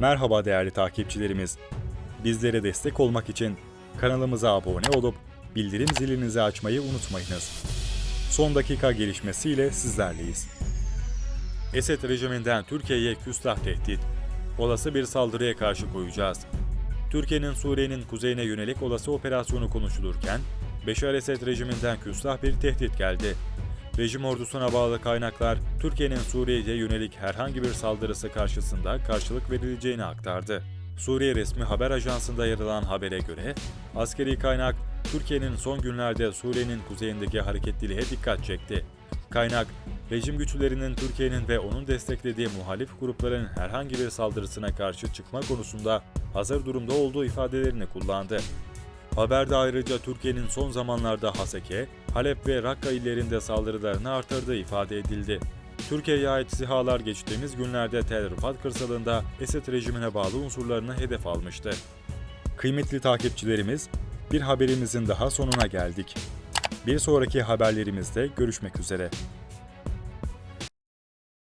Merhaba değerli takipçilerimiz. Bizlere destek olmak için kanalımıza abone olup bildirim zilinizi açmayı unutmayınız. Son dakika gelişmesiyle sizlerleyiz. Esed rejiminden Türkiye'ye küstah tehdit. Olası bir saldırıya karşı koyacağız. Türkiye'nin Suriye'nin kuzeyine yönelik olası operasyonu konuşulurken, Beşar Esed rejiminden küstah bir tehdit geldi. Rejim ordusuna bağlı kaynaklar, Türkiye'nin Suriye'ye yönelik herhangi bir saldırısı karşısında karşılık verileceğini aktardı. Suriye resmi haber ajansında yer alan habere göre, askeri kaynak, Türkiye'nin son günlerde Suriye'nin kuzeyindeki hareketliliğe dikkat çekti. Kaynak, rejim güçlerinin Türkiye'nin ve onun desteklediği muhalif grupların herhangi bir saldırısına karşı çıkma konusunda hazır durumda olduğu ifadelerini kullandı. Haberde ayrıca Türkiye'nin son zamanlarda Haseke, Halep ve Rakka illerinde saldırılarını artırdığı ifade edildi. Türkiye'ye ait SİHA'lar geçtiğimiz günlerde Tel Rifat kırsalında Esed rejimine bağlı unsurlarını hedef almıştı. Kıymetli takipçilerimiz, bir haberimizin daha sonuna geldik. Bir sonraki haberlerimizde görüşmek üzere.